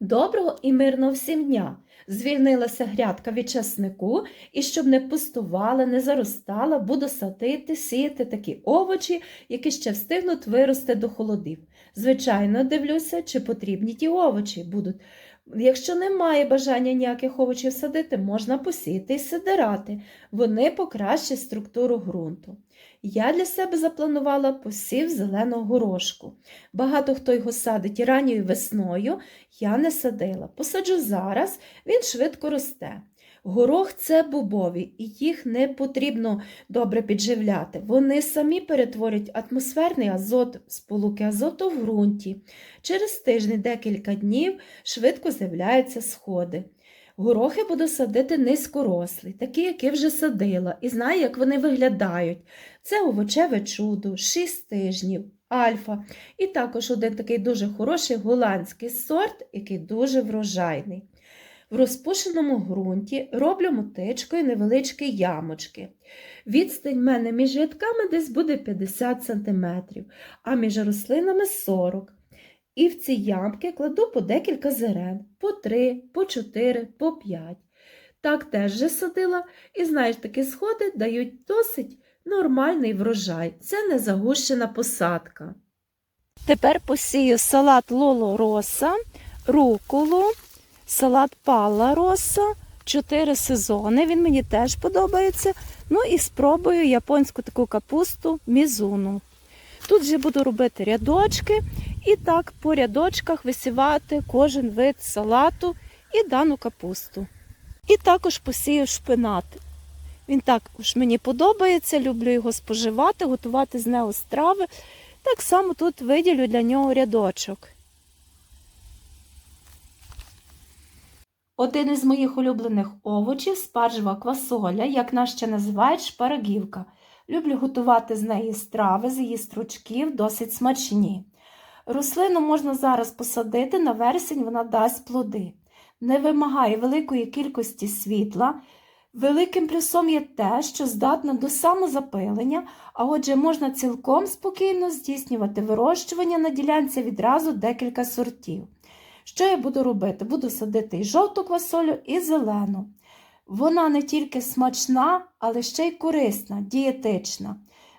Доброго і мирного всім дня! Звільнилася грядка від часнику, і щоб не пустувала, не заростала, буду садити, сіяти такі овочі, які ще встигнуть вирости до холодів. Звичайно, дивлюся, чи потрібні ті овочі будуть. Якщо немає бажання ніяких овочів садити, можна посіяти і сидирати. Вони покращать структуру ґрунту. Я для себе запланувала посів зеленого горошку. Багато хто його садить і ранньою весною, я не садила. Посаджу зараз, він швидко росте. Горох це бобові, і їх не потрібно добре підживляти. Вони самі перетворюють атмосферний азот, сполуки азоту в ґрунті. Через тиждень, декілька днів швидко з'являються сходи. Горохи буду садити низькорослі, такі, які вже садила, і знаю, як вони виглядають. Це овочеве чудо, 6 тижнів, альфа. І також один такий дуже хороший голландський сорт, який дуже врожайний. В розпушеному ґрунті роблю мотичкою невеличкі ямочки. Відстань в мене між рядками десь буде 50 см, а між рослинами 40 І в ці ямки кладу по декілька зерен, по 3, по 4, по 5. Так теж вже садила, і знаєш, такі сходи дають досить нормальний врожай. Це не загущена посадка. Тепер посію салат Лоло Роса, руколу, салат Палла Роса, чотири сезони. Він мені теж подобається. Ну і спробую японську таку капусту мізуну. Тут вже буду робити рядочки і так по рядочках висівати кожен вид салату і дану капусту. І також посію шпинат. Він також мені подобається, люблю його споживати, готувати з нього страви. Так само тут виділю для нього рядочок. Один із моїх улюблених овочів спаржева квасоля, як нас ще називають шпарагівка. Люблю готувати з неї страви, з її стручків, досить смачні. Рослину можна зараз посадити, на вересень вона дасть плоди. Не вимагає великої кількості світла. Великим плюсом є те, що здатна до самозапилення, а отже, можна цілком спокійно здійснювати вирощування на ділянці відразу декілька сортів. Що я буду робити? Буду садити і жовту квасолю, і зелену. Вона не тільки смачна, але ще й корисна, дієтична.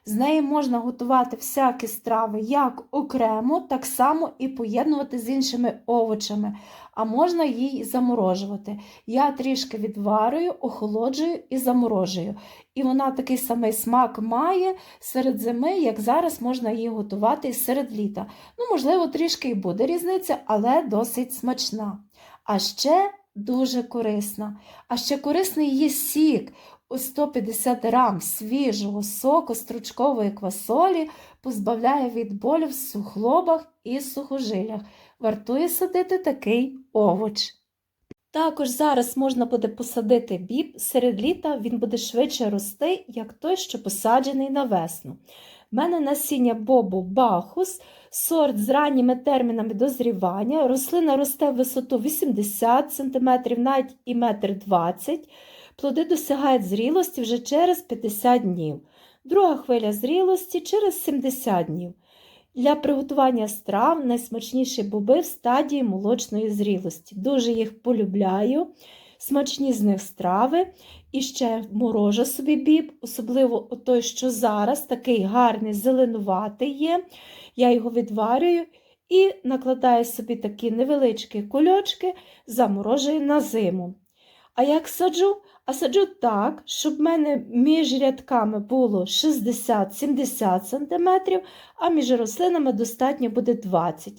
З неї можна готувати всякі страви як окремо, так само і поєднувати з іншими овочами, а можна її заморожувати. Я трішки відварюю, охолоджую і заморожую. І вона такий самий смак має серед зими, як зараз можна її готувати і серед літа. Ну, можливо, трішки і буде різниця, але досить смачна. А ще дуже корисна. А ще корисний її сік. У 150 грам свіжого соку стручкової квасолі позбавляє від болю в сухлобах і сухожилях. Вартує садити такий овоч. Також зараз можна буде посадити біб, серед літа він буде швидше рости, як той, що посаджений на весну. У мене насіння бобу бахус, сорт з ранніми термінами дозрівання. Рослина росте в висоту 80 см, навіть і 1,20 м. Плоди досягають зрілості вже через 50 днів. Друга хвиля зрілості через 70 днів. Для приготування страв найсмачніші боби в стадії молочної зрілості. Дуже їх полюбляю, смачні з них страви. І ще морожу собі біб, особливо той, що зараз такий гарний зеленуватий є. Я його відварюю і накладаю собі такі невеличкі кульочки, заморожую на зиму. А як саджу? А саджу так, щоб в мене між рядками було 60-70 см, а між рослинами достатньо буде 20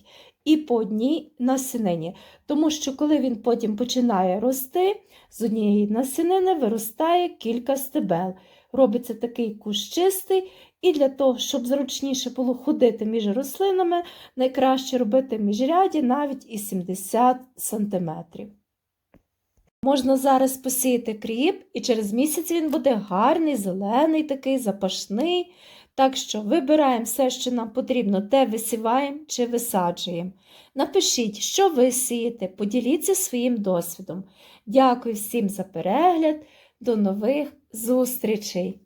і по одній насінині. Тому що, коли він потім починає рости, з однієї насінини виростає кілька стебел. Робиться такий кущистий, і для того, щоб зручніше було ходити між рослинами, найкраще робити міжряді навіть і 70 см. Можна зараз посіяти кріп, і через місяць він буде гарний, зелений, такий запашний. Так що вибираємо все, що нам потрібно, те висіваємо чи висаджуємо. Напишіть, що ви сієте, поділіться своїм досвідом. Дякую всім за перегляд, до нових зустрічей!